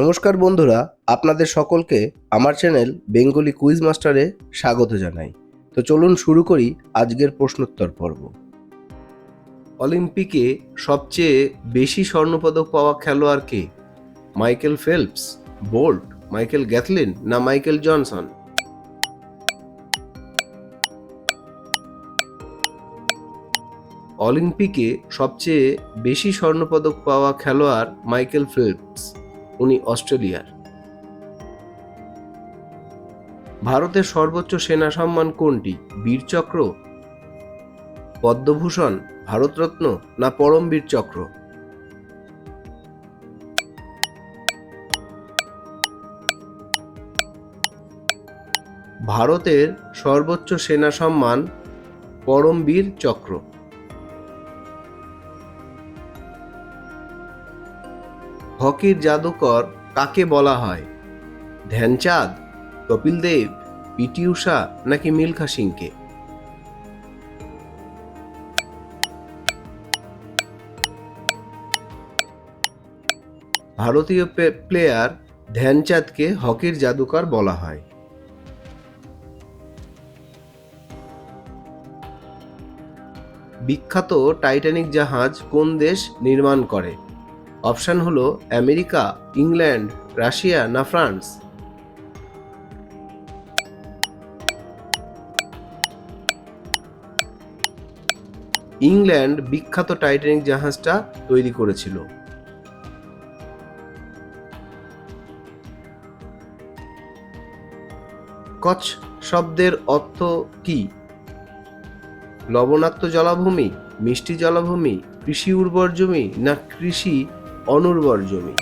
নমস্কার বন্ধুরা, আপনাদের সকলকে আমার চ্যানেল বেঙ্গলি কুইজ মাস্টারে স্বাগত জানাই। তো চলুন শুরু করি আজকের প্রশ্নোত্তর পর্ব। অলিম্পিকে সবচেয়ে বেশি স্বর্ণপদক পাওয়া খেলোয়াড় কে? Michael Phelps, Bolt, Michael Gatlin না মাইকেল জনসন? অলিম্পিকে সবচেয়ে বেশি স্বর্ণপদক পাওয়া খেলোয়াড় মাইকেল ফেলপস। উনি অস্ট্রেলিয়ার। ভারতের সর্বোচ্চ সেনা সম্মান কোনটি? বীরচক্র, পদ্মভূষণ, ভারতরত্ন না পরমবীর চক্র ভারতের সর্বোচ্চ সেনা সম্মান পরমবীর চক্র হকির জাদুকর কাকে বলা হয়? ধ্যানচাঁদ কপিল দেব পিটি উষা নাকি মিলখা সিংকে? ভারতীয় প্লেয়ার ধ্যানচাঁদকে হকির জাদুকর বলা হয়। বিখ্যাত টাইটানিক জাহাজ কোন দেশ নির্মাণ করে? অপশন হলো আমেরিকা, ইংল্যান্ড, রাশিয়া না ফ্রান্স। ইংল্যান্ড বিখ্যাত টাইটানিক জাহাজটা তৈরি করেছিল। কচ্ছ শব্দের অর্থ কি? লবণাক্ত জলাভূমি, মিষ্টি জলাভূমি, কৃষি উর্বর জমি না কৃষি অনুর্বর জমি।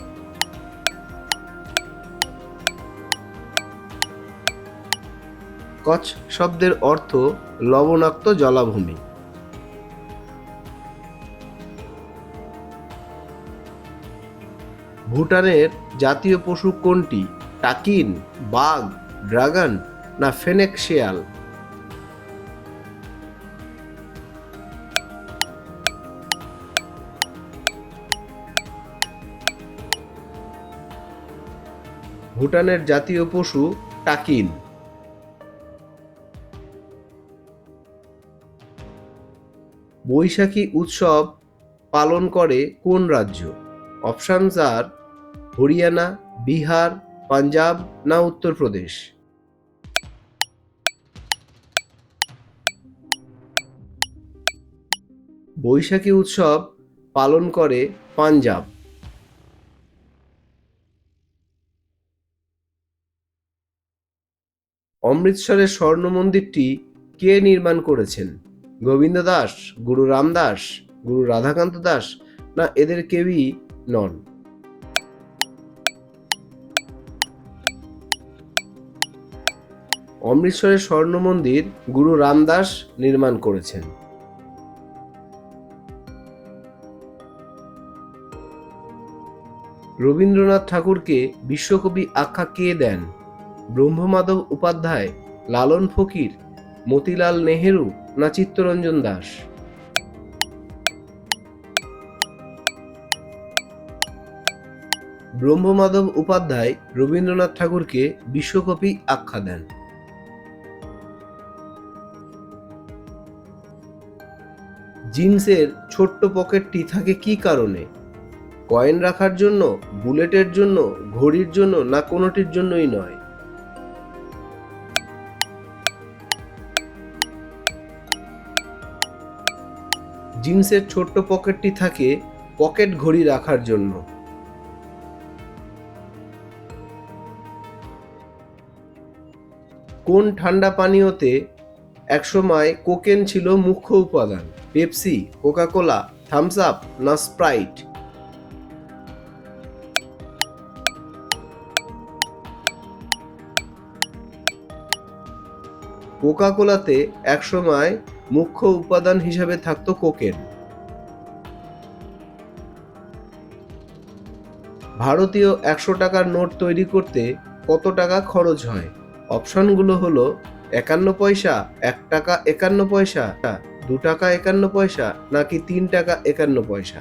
কচ্ছ শব্দের অর্থ লবণাক্ত জলাভূমি। ভুটানের জাতীয় পশু কোনটি? টাকিন, বাঘ, ড্রাগন না ফেনেক ভুটানের জাতীয় পশু টাকিন। বৈশাখী উৎসব পালন করে কোন রাজ্য? অপশানস আর হরিয়ানা, বিহার, পাঞ্জাব না উত্তরপ্রদেশ বৈশাখী উৎসব পালন করে পাঞ্জাব। অমৃতসরের স্বর্ণ মন্দিরটি কে নির্মাণ করেছেন? গোবিন্দ দাস, গুরু রামদাস গুরু রাধাকান্ত দাস, না এদের কেউই নন? অমৃতসরের স্বর্ণ মন্দির গুরু রামদাস নির্মাণ করেছেন। রবীন্দ্রনাথ ঠাকুরকে বিশ্বকবি আখ্যা কে দেন? ব্রহ্মমাধব উপাধ্যায়, লালন ফকির, মতিলাল নেহেরু না চিত্তরঞ্জন দাস? ব্রহ্মমাধব উপাধ্যায় রবীন্দ্রনাথ ঠাকুরকে বিশ্বকবি আখ্যা দেন। জিন্সের ছোট্ট পকেটটি থাকে কি কারণে? কয়েন রাখার জন্য, বুলেটের জন্য, ঘড়ির জন্য না কোনোটির জন্যই নয়? জিন্সের ছোট্ট পকেটটি থাকে পকেট ঘড়ি রাখার জন্য। কোন ঠান্ডা পানীয়তে একসময় কোকেন ছিল মুখ্য উপাদান? Pepsi, Coca Cola, Thums Up, না স্প্রাইট? কোকাকোলাতে একসময় মুখ্য উপাদান হিসাবে থাকতো কোকেন। ভারতীয় একশো টাকার নোট তৈরি করতে কত টাকা খরচ হয়? অপশনগুলো হলো, একান্ন পয়সা, এক টাকা একান্ন পয়সা, দু টাকা একান্ন পয়সা, নাকি তিন টাকা একান্ন পয়সা?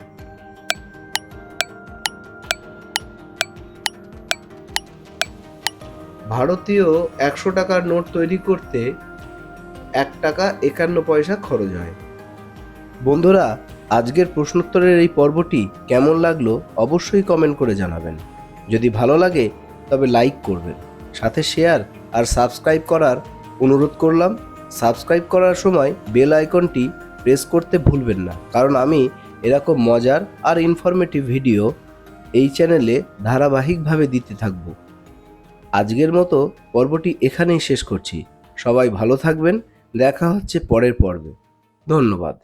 ভারতীয় একশো টাকার নোট তৈরি করতে এক টাকা একান্ন পয়সা খরচ হয়। বন্ধুরা, আজকের প্রশ্নোত্তরের এই পর্বটি কেমন লাগল অবশ্যই কমেন্ট করে জানাবেন। যদি ভালো লাগে, তবে লাইক করবেন। সাথে শেয়ার আর সাবস্ক্রাইব করার অনুরোধ করলাম। সাবস্ক্রাইব করার সময় বেল আইকনটি প্রেস করতে ভুলবেন না। কারণ আমি এরকম মজার আর ইনফরমেটিভ ভিডিও এই চ্যানেলে ধারাবাহিকভাবে দিতে থাকব। আজকের মতো পর্বটি এখানেই শেষ করছি। সবাই ভালো থাকবেন দেখা হচ্ছে পরের পর্বে। ধন্যবাদ।